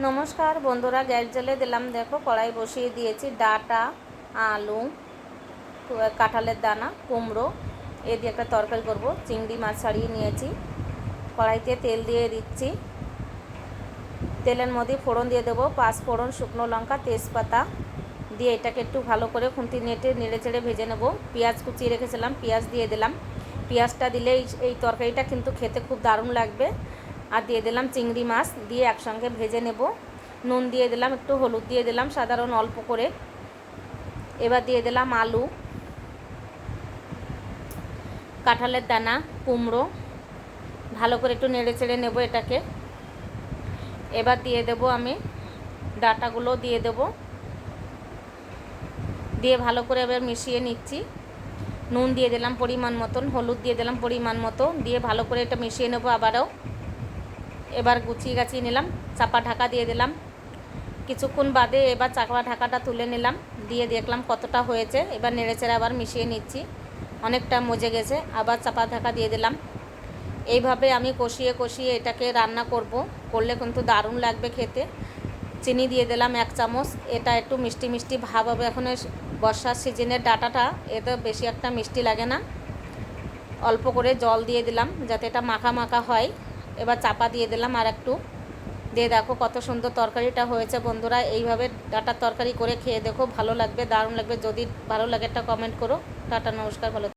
নমস্কার বন্ধুরা, গ্যাস জ্বেলে দিলাম। দেখো, কড়াই বসিয়ে দিয়েছি ডাটা, আলু, কাঁঠালের দানা, কুমড়ো। এ দিয়ে একটা তরকারি করব। চিংড়ি মাছ ছাড়িয়ে নিয়েছি। কড়াইতে তেল দিয়ে দিচ্ছি। তেলের মধ্যে ফোড়ন দিয়ে দেবো। পাঁচ ফোড়ন শুকনো লঙ্কা, তেজপাতা দিয়ে এটাকে একটু ভালো করে খুন্তি নেটে নেড়ে চেড়ে ভেজে নেব। পেঁয়াজ কুচিয়ে রেখেছিলাম, পেঁয়াজ দিয়ে দিলাম। পেঁয়াজটা দিলে এই তরকারিটা কিন্তু খেতে খুব দারুণ লাগবে। আর দিয়ে দিলাম চিংড়ি মাছ, দিয়ে একসঙ্গে ভেজে নেব। নুন দিয়ে দিলাম, একটু হলুদ দিয়ে দিলাম, সাধারণ অল্প করে। এবার দিয়ে দিলাম আলু, কাঁঠালের দানা, কুমড়ো, ভালো করে একটু নেড়ে চেড়ে নেব এটাকে। এবার দিয়ে দেব আমি ডাটাগুলো, দিয়ে দেব। দিয়ে ভালো করে এবার মিশিয়ে নিচ্ছি। নুন দিয়ে দিলাম পরিমাণ মতন, হলুদ দিয়ে দিলাম পরিমাণ মতো, দিয়ে ভালো করে এটা মিশিয়ে নেব আবারও। এবার গুছিয়ে গাছিয়ে নিলাম, চাপা ঢাকা দিয়ে দিলাম। কিছুক্ষণ বাদে এবার চাপা ঢাকাটা তুলে নিলাম, দিয়ে দেখলাম কতটা হয়েছে। এবার নেড়েচেড়ে আবার মিশিয়ে নিচ্ছি, অনেকটা মজে গেছে, আবার চাপা ঢাকা দিয়ে দিলাম। এইভাবে আমি কষিয়ে কষিয়ে এটাকে রান্না করব, করলে কিন্তু দারুণ লাগবে খেতে। চিনি দিয়ে দিলাম এক চামচ, এটা একটু মিষ্টি মিষ্টি ভাব হবে এখন বর্ষার সিজনের ডাটাটা এটা বেশি একটা মিষ্টি লাগে না। অল্প করে জল দিয়ে দিলাম, যাতে এটা মাখা মাখা হয়। এবার চাপা দিয়ে দিলাম আর একটু। দিয়ে দেখো কত সুন্দর তরকারিটা হয়েছে বন্ধুরা। এইভাবে ডাটার তরকারি করে খেয়ে দেখো, ভালো লাগবে, দারুণ লাগবে। যদি ভালো লাগে একটা কমেন্ট করো। টাটা, নমস্কার, ভালো